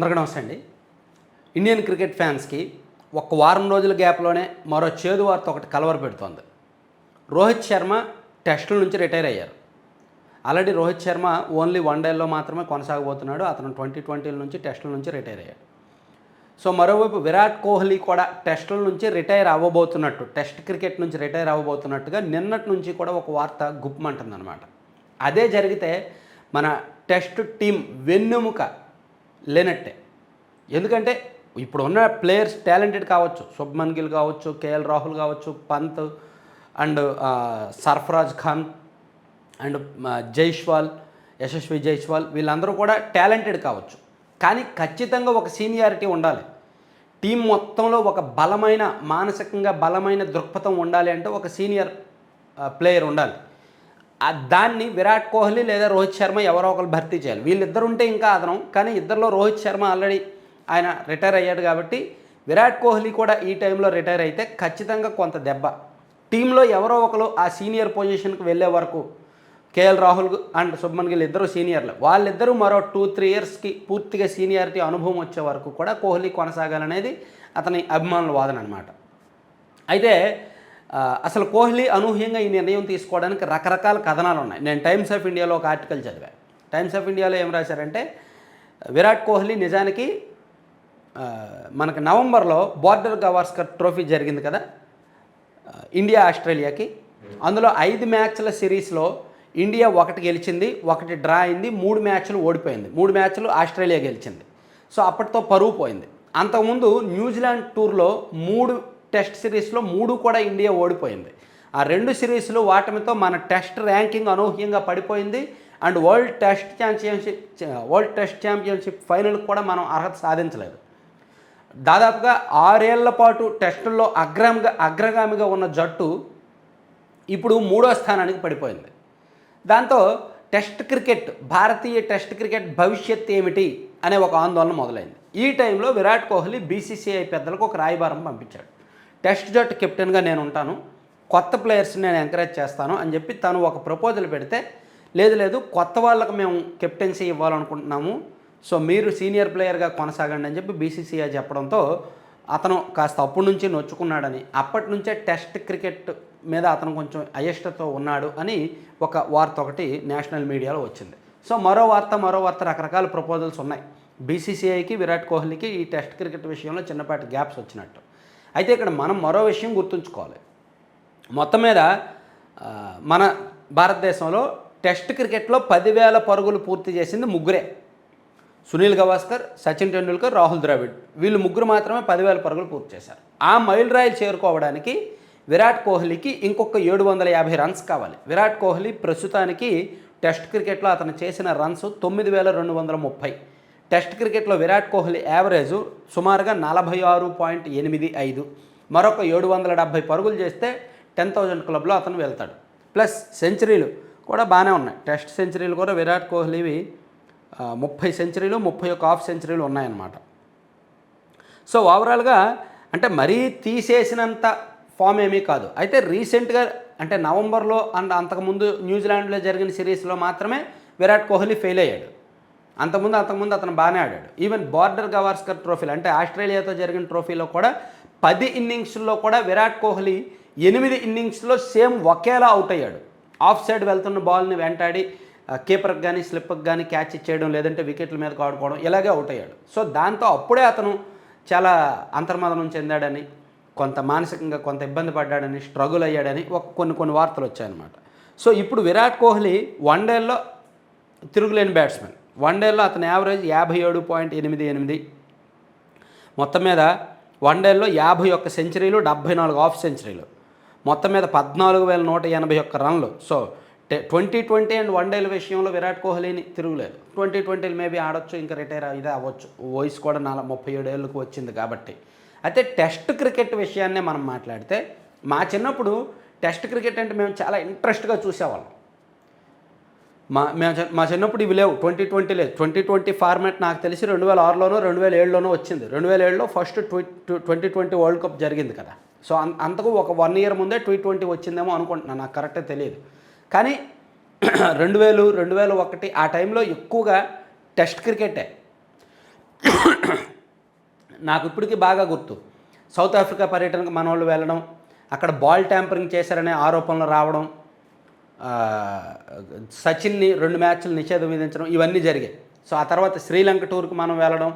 అందరికీ నమస్తే అండి ఇండియన్ క్రికెట్ ఫ్యాన్స్కి ఒక వారం రోజుల గ్యాప్లోనే మరో చేదు వార్త ఒకటి కలవర పెడుతోంది. రోహిత్ శర్మ టెస్టుల నుంచి రిటైర్ అయ్యారు. Already Rohit Sharma only one డేలో మాత్రమే కొనసాగబోతున్నాడు. అతను ట్వంటీ ట్వంటీల నుంచి టెస్టుల నుంచి రిటైర్ అయ్యాడు. సో మరోవైపు విరాట్ కోహ్లీ కూడా టెస్టుల నుంచి రిటైర్ అవ్వబోతున్నట్టు టెస్ట్ క్రికెట్ నుంచి రిటైర్ అవ్వబోతున్నట్టుగా నిన్నటి నుంచి కూడా ఒక వార్త గుప్పమంటుందన్నమాట. అదే జరిగితే మన టెస్ట్ టీం వెన్నెముక లేనట్టే. ఎందుకంటే ఇప్పుడు ఉన్న ప్లేయర్స్ టాలెంటెడ్ కావచ్చు. శుభ్మన్ గిల్ కావచ్చు కేఎల్ రాహుల్ కావచ్చు పంత్ అండ్ సర్ఫరాజ్ ఖాన్ అండ్ జైష్వాల్ యశస్వి జైష్వాల్ వీళ్ళందరూ కూడా టాలెంటెడ్ కావచ్చు. కానీ ఖచ్చితంగా ఒక సీనియారిటీ ఉండాలి. టీం మొత్తంలో ఒక బలమైన మానసికంగా బలమైన దృక్పథం ఉండాలి అంటే ఒక సీనియర్ ప్లేయర్ ఉండాలి. దాన్ని విరాట్ కోహ్లీ లేదా రోహిత్ శర్మ ఎవరో ఒకరు భర్తీ చేయాలి. వీళ్ళిద్దరు ఉంటే ఇంకా అదనం. కానీ ఇద్దరిలో రోహిత్ శర్మ ఆల్రెడీ ఆయన రిటైర్ అయ్యాడు కాబట్టి విరాట్ కోహ్లీ కూడా ఈ టైంలో రిటైర్ అయితే ఖచ్చితంగా కొంత దెబ్బ. టీంలో ఎవరో ఒకరు ఆ సీనియర్ పొజిషన్కి వెళ్ళే వరకు K L Rahul and Shubman Gill ఇద్దరు సీనియర్లు వాళ్ళిద్దరూ మరో టూ త్రీ ఇయర్స్కి పూర్తిగా సీనియారిటీ అనుభవం వచ్చే వరకు కూడా కోహ్లీ కొనసాగాలనేది అతని అభిమానుల వాదన అనమాట అయితే అసలు కోహ్లీ అనూహ్యంగా ఈ నిర్ణయం తీసుకోవడానికి రకరకాల కథనాలు ఉన్నాయి. నేను టైమ్స్ ఆఫ్ ఇండియాలో ఒక ఆర్టికల్ చదివా. టైమ్స్ ఆఫ్ ఇండియాలో ఏం రాశారంటే విరాట్ కోహ్లీ నిజానికి మనకు నవంబర్లో బార్డర్ గవాస్కర్ ట్రోఫీ జరిగింది కదా ఇండియా ఆస్ట్రేలియాకి. అందులో ఐదు మ్యాచ్ల సిరీస్లో ఇండియా ఒకటి గెలిచింది ఒకటి డ్రా అయింది మూడు మ్యాచ్లు ఓడిపోయింది. మూడు మ్యాచ్లు ఆస్ట్రేలియా గెలిచింది. సో అప్పటితో పరువు పోయింది. అంతకుముందు న్యూజిలాండ్ టూర్లో మూడు టెస్ట్ సిరీస్లో మూడు కూడా ఇండియా ఓడిపోయింది. ఆ రెండు సిరీస్లు వాటమితో మన టెస్ట్ ర్యాంకింగ్ అనూహ్యంగా పడిపోయింది. And world test championship world test championship final కూడా మనం అర్హత సాధించలేదు. దాదాపుగా ఆరేళ్ళ పాటు టెస్టుల్లో అగ్రంగా అగ్రగామిగా ఉన్న జట్టు ఇప్పుడు మూడో స్థానానికి పడిపోయింది. దాంతో టెస్ట్ క్రికెట్ భారతీయ టెస్ట్ క్రికెట్ భవిష్యత్ ఏమిటి అనే ఒక ఆందోళన మొదలైంది. ఈ టైంలో విరాట్ కోహ్లీ బీసీసీఐ పెద్దలకు ఒక రాయబారం పంపించాడు. టెస్ట్ జట్టు కెప్టెన్గా నేను ఉంటాను. కొత్త ప్లేయర్స్ని నేను ఎంకరేజ్ చేస్తాను అని చెప్పి తను ఒక ప్రపోజల్ పెడితే లేదు లేదు కొత్త వాళ్ళకు మేము కెప్టెన్సీ ఇవ్వాలనుకుంటున్నాము. సో మీరు సీనియర్ ప్లేయర్గా కొనసాగండి అని చెప్పి బీసీసీఐ చెప్పడంతో అతను కాస్త అప్పటి నుంచి నొచ్చుకున్నాడని అప్పటి నుంచే టెస్ట్ క్రికెట్ మీద అతను కొంచెం అయిష్టతో ఉన్నాడు అని ఒక వార్త ఒకటి నేషనల్ మీడియాలో వచ్చింది. సో మరో వార్త మరో వార్త రకరకాల ప్రపోజల్స్ ఉన్నాయి. బీసీసీఐకి విరాట్ కోహ్లీకి ఈ టెస్ట్ క్రికెట్ విషయంలో చిన్నపాటి గ్యాప్స్ వచ్చినట్టు. అయితే ఇక్కడ మనం మరో విషయం గుర్తుంచుకోవాలి. మొత్తం మీద మన భారతదేశంలో టెస్ట్ క్రికెట్లో పదివేల పరుగులు పూర్తి చేసింది ముగ్గురే. సునీల్ గవాస్కర్ సచిన్ టెండూల్కర్ రాహుల్ ద్రావిడ్. వీళ్ళు ముగ్గురు మాత్రమే పదివేల పరుగులు పూర్తి చేశారు. ఆ మైల్ రాయిలు చేరుకోవడానికి విరాట్ కోహ్లీకి ఇంకొక ఏడు వందల యాభై రన్స్ కావాలి. విరాట్ కోహ్లీ ప్రస్తుతానికి టెస్ట్ క్రికెట్లో అతను చేసిన రన్స్ తొమ్మిది వేల రెండు వందల ముప్పై. టెస్ట్ క్రికెట్లో విరాట్ కోహ్లీ యావరేజ్ సుమారుగా నలభై ఆరు పాయింట్ ఎనిమిది ఐదు మరొక ఏడు వందల డెబ్భై పరుగులు చేస్తే టెన్ థౌజండ్ క్లబ్లో అతను వెళ్తాడు. ప్లస్ సెంచరీలు కూడా బాగానే ఉన్నాయి. టెస్ట్ సెంచరీలు కూడా విరాట్ కోహ్లీవి ముప్పై సెంచరీలు ముప్పై ఒక హాఫ్ సెంచరీలు ఉన్నాయన్నమాట. సో ఓవరాల్గా అంటే మరీ తీసేసినంత ఫామ్ ఏమీ కాదు. అయితే రీసెంట్గా అంటే నవంబర్లో అండ్ అంతకుముందు న్యూజిలాండ్లో జరిగిన సిరీస్లో మాత్రమే విరాట్ కోహ్లీ ఫెయిల్ అయ్యాడు. అంతకుముందు అంతకుముందు అతను బాగానే ఆడాడు. ఈవెన్ బార్డర్ గవాస్కర్ ట్రోఫీలు అంటే ఆస్ట్రేలియాతో జరిగిన ట్రోఫీలో కూడా పది ఇన్నింగ్స్లో కూడా విరాట్ కోహ్లీ ఎనిమిది ఇన్నింగ్స్లో సేమ్ ఒకేలా అవుట్ అయ్యాడు. ఆఫ్ సైడ్ వెళ్తున్న బాల్ని వెంటాడి కీపర్కి కానీ స్లిప్కి కానీ క్యాచ్ ఇచ్చేయడం లేదంటే వికెట్ల మీదకి ఆడుకోవడం ఇలాగే అవుట్ అయ్యాడు. సో దాంతో అప్పుడే అతను చాలా అంతర్మదనం చెందాడని కొంత మానసికంగా కొంత ఇబ్బంది పడ్డాడని స్ట్రగుల్ అయ్యాడని ఒక కొన్ని కొన్ని వార్తలు వచ్చాయన్నమాట. సో ఇప్పుడు విరాట్ కోహ్లీ వన్ డేలో తిరుగులేని బ్యాట్స్మెన్ వన్ డేలో అతని యావరేజ్ యాభై ఏడు పాయింట్ ఎనిమిది ఎనిమిది. మొత్తం మీద వన్ డేలో యాభై ఒక్క సెంచరీలు డెబ్భై నాలుగు ఆఫ్ సెంచరీలు. మొత్తం మీద పద్నాలుగు వేల నూట ఎనభై ఒక్క రన్లు. So twenty twenty and one డేల విషయంలో విరాట్ కోహ్లీని తిరుగులేదు. ట్వంటీ ట్వంటీలు మేబీ ఆడొచ్చు ఇంకా రిటైర్ ఇదే అవ్వచ్చు. వయసు కూడా నాలుగు ముప్పై ఏడు వచ్చింది కాబట్టి. అయితే టెస్ట్ క్రికెట్ విషయాన్నే మనం మాట్లాడితే మా చిన్నప్పుడు టెస్ట్ క్రికెట్ అంటే మేము చాలా ఇంట్రెస్ట్గా చూసేవాళ్ళం. మా మా చిన్నప్పుడు ఇవి లేవు. ట్వంటీ ట్వంటీ లేదు. ట్వంటీ ట్వంటీ ఫార్మాట్ నాకు తెలిసి రెండు వేల ఆరులోనో రెండు వేల ఏడులోనో వచ్చింది. రెండు వేల ఏడులో first twenty twenty world cup జరిగింది కదా. సో అంతకు ఒక వన్ ఇయర్ ముందే ట్వంటీ ట్వంటీ వచ్చిందేమో అనుకుంటున్నాను నాకు కరెక్టే తెలియదు. కానీ రెండు వేలు రెండు వేల ఒకటి ఆ టైంలో ఎక్కువగా టెస్ట్ క్రికెటే. నాకు ఇప్పటికీ బాగా గుర్తు. సౌత్ ఆఫ్రికా పర్యటనకు మన వాళ్ళు వెళ్ళడం అక్కడ బాల్ ట్యాంపరింగ్ చేశారనే ఆరోపణలు రావడం సచిన్ని రెండు మ్యాచ్లు నిషేధం విధించడం ఇవన్నీ జరిగాయి. సో ఆ తర్వాత శ్రీలంక టూర్కి మనం వెళ్ళడం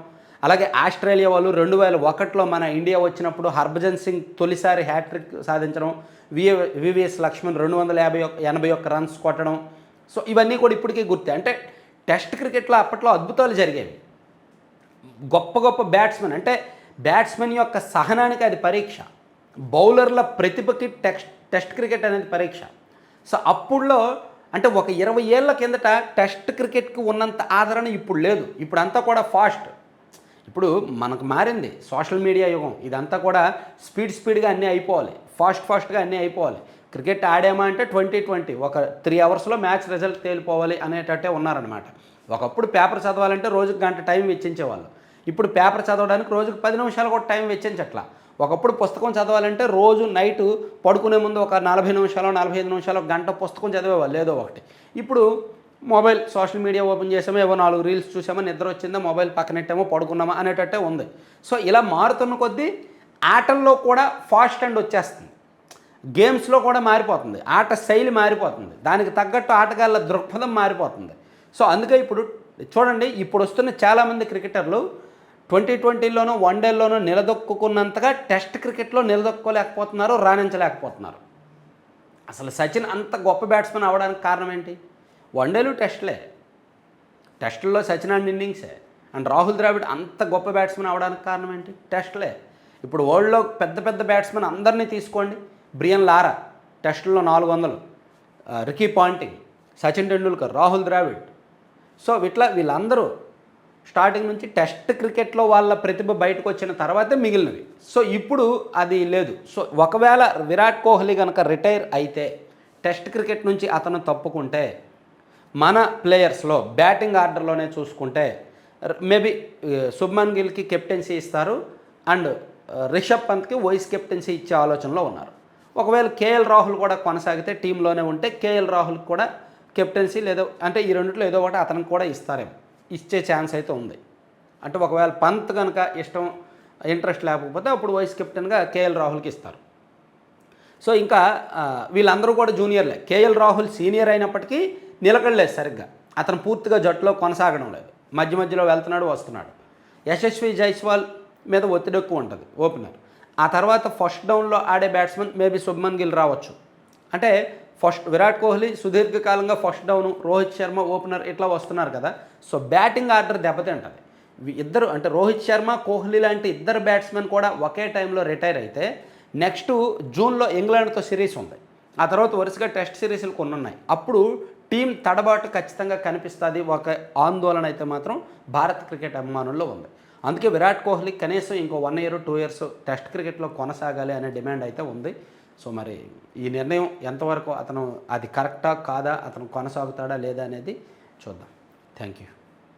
అలాగే ఆస్ట్రేలియా వాళ్ళు రెండు వేల ఒకటిలో మన ఇండియా వచ్చినప్పుడు హర్భజన్ సింగ్ తొలిసారి హ్యాట్రిక్ సాధించడం వి వివిఎస్ లక్ష్మణ్ రెండు వందల యాభై ఒక ఎనభై ఒక్క రన్స్ కొట్టడం. సో ఇవన్నీ కూడా ఇప్పటికీ గుర్తే. అంటే టెస్ట్ క్రికెట్లో అప్పట్లో అద్భుతాలు జరిగేవి. గొప్ప గొప్ప బ్యాట్స్మెన్ అంటే బ్యాట్స్మెన్ యొక్క సహనానికి అది పరీక్ష. బౌలర్ల ప్రతిభకి టెస్ట్ టెస్ట్ క్రికెట్ అనేది పరీక్ష. సో అప్పుడులో అంటే ఒక ఇరవై ఏళ్ళ కిందట టెస్ట్ క్రికెట్కి ఉన్నంత ఆదరణ ఇప్పుడు లేదు. ఇప్పుడు అంతా కూడా ఫాస్ట్. ఇప్పుడు మనకు మారింది సోషల్ మీడియా యుగం. ఇదంతా కూడా స్పీడ్ స్పీడ్గా అన్నీ అయిపోవాలి. ఫాస్ట్ ఫాస్ట్గా అన్నీ అయిపోవాలి. క్రికెట్ ఆడామా అంటే ట్వంటీ ట్వంటీ. ఒక త్రీ అవర్స్లో మ్యాచ్ రిజల్ట్ తేలిపోవాలి అనేటట్టే ఉన్నారనమాట ఒకప్పుడు పేపర్ చదవాలంటే రోజుకి గంట టైం వెచ్చించేవాళ్ళు. ఇప్పుడు పేపర్ చదవడానికి రోజుకు పది నిమిషాలు కూడా టైం వెచ్చించట్లా. ఒకప్పుడు పుస్తకం చదవాలంటే రోజు నైట్ పడుకునే ముందు ఒక నలభై నిమిషాలు నలభై ఐదు నిమిషాలు గంట పుస్తకం చదివేవాళ్ళు ఏదో ఒకటి. ఇప్పుడు మొబైల్ సోషల్ మీడియా ఓపెన్ చేసామో ఏవో నాలుగు రీల్స్ చూసామో నిద్ర వచ్చిందా మొబైల్ పక్కనెట్టామో పడుకున్నామా అనేటట్టే ఉంది. సో ఇలా మారుతున్న కొద్దీ ఆటల్లో కూడా ఫాస్ట్ అండ్ వచ్చేస్తుంది. గేమ్స్లో కూడా మారిపోతుంది. ఆట శైలి మారిపోతుంది. దానికి తగ్గట్టు ఆటగాళ్ళ దృక్పథం మారిపోతుంది. సో అందుకే ఇప్పుడు చూడండి ఇప్పుడు వస్తున్న చాలామంది క్రికెటర్లు ట్వంటీ ట్వంటీలోనూ వన్ డేలోనూ నిలదొక్కున్నంతగా టెస్ట్ క్రికెట్లో నిలదొక్కోలేకపోతున్నారు రాణించలేకపోతున్నారు. అసలు సచిన్ అంత గొప్ప బ్యాట్స్మెన్ అవడానికి కారణం ఏంటి? వన్డేలు టెస్ట్లే. టెస్టుల్లో సచిన్ అండ్ ఇన్నింగ్సే. అండ్ రాహుల్ ద్రావిడ్ అంత గొప్ప బ్యాట్స్మెన్ అవడానికి కారణం ఏంటి? టెస్ట్లే. ఇప్పుడు వరల్డ్లో పెద్ద పెద్ద బ్యాట్స్మెన్ అందరినీ తీసుకోండి. బ్రియన్ లారా టెస్టుల్లో నాలుగు వందలు. Ricky Ponting Sachin Tendulkar Rahul Dravid. So ఇట్లా వీళ్ళందరూ స్టార్టింగ్ నుంచి టెస్ట్ క్రికెట్లో వాళ్ళ ప్రతిభ బయటకు వచ్చిన తర్వాతే మిగిలినవి. సో ఇప్పుడు అది లేదు. సో ఒకవేళ విరాట్ కోహ్లీ కనుక రిటైర్ అయితే టెస్ట్ క్రికెట్ నుంచి అతను తప్పుకుంటే మన ప్లేయర్స్లో బ్యాటింగ్ ఆర్డర్లోనే చూసుకుంటే మేబీ శుభ్మన్ గిల్కి కెప్టెన్సీ ఇస్తారు అండ్ రిషబ్ పంత్కి వైస్ కెప్టెన్సీ ఇచ్చే ఆలోచనలో ఉన్నారు. ఒకవేళ కేఎల్ రాహుల్ కూడా కొనసాగితే టీంలోనే ఉంటే కేఎల్ రాహుల్ కూడా కెప్టెన్సీ లేదో అంటే ఈ రెండిట్లో ఏదో ఒకటి అతనికి కూడా ఇస్తారేమో. ఇచ్చే ఛాన్స్ అయితే ఉంది. అంటే ఒకవేళ పంత్ కనుక ఇష్టం ఇంట్రెస్ట్ లేకపోతే అప్పుడు వైస్ కెప్టెన్గా కేఎల్ రాహుల్కి ఇస్తారు. సో ఇంకా వీళ్ళందరూ కూడా జూనియర్లే. కేఎల్ రాహుల్ సీనియర్ అయినప్పటికీ నిలకడలేదు సరిగ్గా. అతను పూర్తిగా జట్టులో కొనసాగడం లేదు. మధ్య మధ్యలో వెళ్తున్నాడు వస్తున్నాడు. యశస్వి జైస్వాల్ మీద ఒత్తిడి ఎక్కువ ఉంటుంది ఓపెనర్. ఆ తర్వాత ఫస్ట్ డౌన్లో ఆడే బ్యాట్స్మెన్ మేబీ శుభ్మన్ గిల్ రావచ్చు. అంటే first Virat Kohli సుదీర్ఘకాలంగా first down Rohit Sharma opener ఇట్లా వస్తున్నారు కదా. సో బ్యాటింగ్ ఆర్డర్ దెబ్బతింటుంది. ఇద్దరు అంటే రోహిత్ శర్మ కోహ్లీ లాంటి ఇద్దరు బ్యాట్స్మెన్ కూడా ఒకే టైంలో రిటైర్ అయితే నెక్స్ట్ జూన్లో ఇంగ్లాండ్తో సిరీస్ ఉంది. ఆ తర్వాత వరుసగా టెస్ట్ సిరీస్లు కొన్ని ఉన్నాయి అప్పుడు టీం తడబాటు ఖచ్చితంగా కనిపిస్తుంది. ఒక ఆందోళన అయితే మాత్రం భారత్ క్రికెట్ అభిమానుల్లో ఉంది. అందుకే విరాట్ కోహ్లీ కనీసం ఇంకో one year two years test క్రికెట్లో కొనసాగాలి అనే డిమాండ్ అయితే ఉంది. సో మరి ఈ నిర్ణయం ఎంతవరకు అతను అది కరెక్టా కాదా అతను కొనసాగుతాడా లేదా అనేది చూద్దాం. Thank you